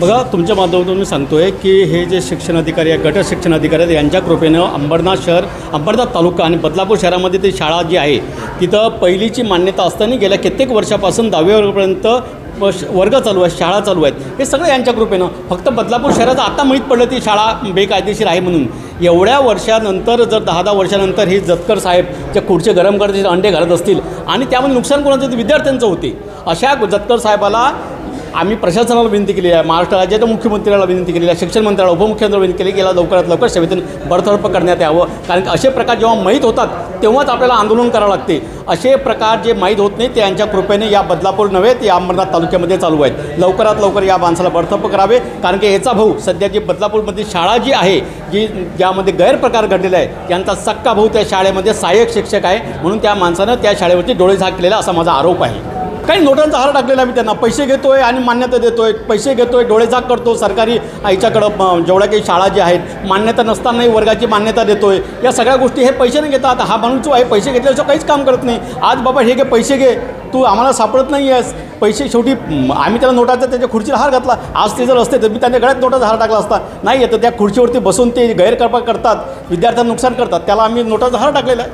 बघा तुमच्या माध्यमातून मी सांगतोय की हे जे शिक्षण अधिकारी आहे गट शिक्षण अधिकारी आहेत यांच्या कृपेनं अंबरनाथ शहर अंबरनाथ तालुका आणि बदलापूर शहरामध्ये ती शाळा जी आहे तिथं पहिलीची मान्यता असताना गेल्या कित्येक वर्षापासून दहावी वर्गापर्यंत श- वर्ग चालू आहेत शाळा चालू आहेत. हे सगळं यांच्या कृपेनं. फक्त बदलापूर शहराचं आता माहीत पडलं ती शाळा बेकायदेशीर आहे म्हणून. एवढ्या वर्षानंतर जर दहा दहा वर्षानंतर हे जतकर साहेब जे खुर्चे गरम करत अंडे घालत असतील आणि त्यामध्ये नुकसान कोणाचं विद्यार्थ्यांचं होते. अशा जतकर साहेबाला आम्ही प्रशासनाला विनंती केली आहे महाराष्ट्र राज्याच्या मुख्यमंत्र्याला विनंती केली आहे शिक्षण मंत्र्याला उपमुख्यमंत्र्याला विनंती केली की याला लवकरात लवकर सेवेतून बडतर्फ करण्यात यावं. कारण की असे प्रकार जेव्हा माहीत होतात तेव्हाच आपल्याला आंदोलन करावं लागते. असे प्रकार जे माहीत होत नाही ते यांच्या कृपेने या बदलापूर नव्हे ते अंबरनाथ तालुक्यामध्ये चालू आहेत. लवकरात लवकर या माणसाला बडतर्फ करावे कारण की याचा भाऊ सध्या जी बदलापूरमध्ये शाळा जी आहे जी ज्यामध्ये गैरप्रकार घडलेला आहे त्यांचा सक्का भाऊ त्या शाळेमध्ये सहाय्यक शिक्षक आहे म्हणून त्या माणसानं त्या शाळेवरती डोळे झाक केलेला असा माझा आरोप आहे. काही नोटांचा हार टाकलेला मी त्यांना. पैसे घेतोय आणि मान्यता देतोय. पैसे घेतोय डोळेझाक करतो. सरकारी याच्याकडं जेवढ्या काही शाळा ज्या आहेत मान्यता नसतानाही वर्गाची मान्यता देतोय. या सगळ्या गोष्टी हे पैसे नाही घेतात हा माणूस जो आहे पैसे घेतल्याशिवाय काहीच काम करत नाही. आज बाबा हे घे पैसे घे. तू आम्हाला सापडत नाही आहेस. पैसे शेवटी आम्ही त्याला नोटाचा त्याच्या खुर्चीला हार घातला. आज ते जर असते तर मी त्यांच्या गळ्यात नोटाचा हार टाकला असता. नाही येतं त्या खुर्चीवरती बसून ते गैरकल्पा करतात. विद्यार्थ्यांना नुकसान करतात. त्याला आम्ही नोटाचा हार टाकलेला आहे.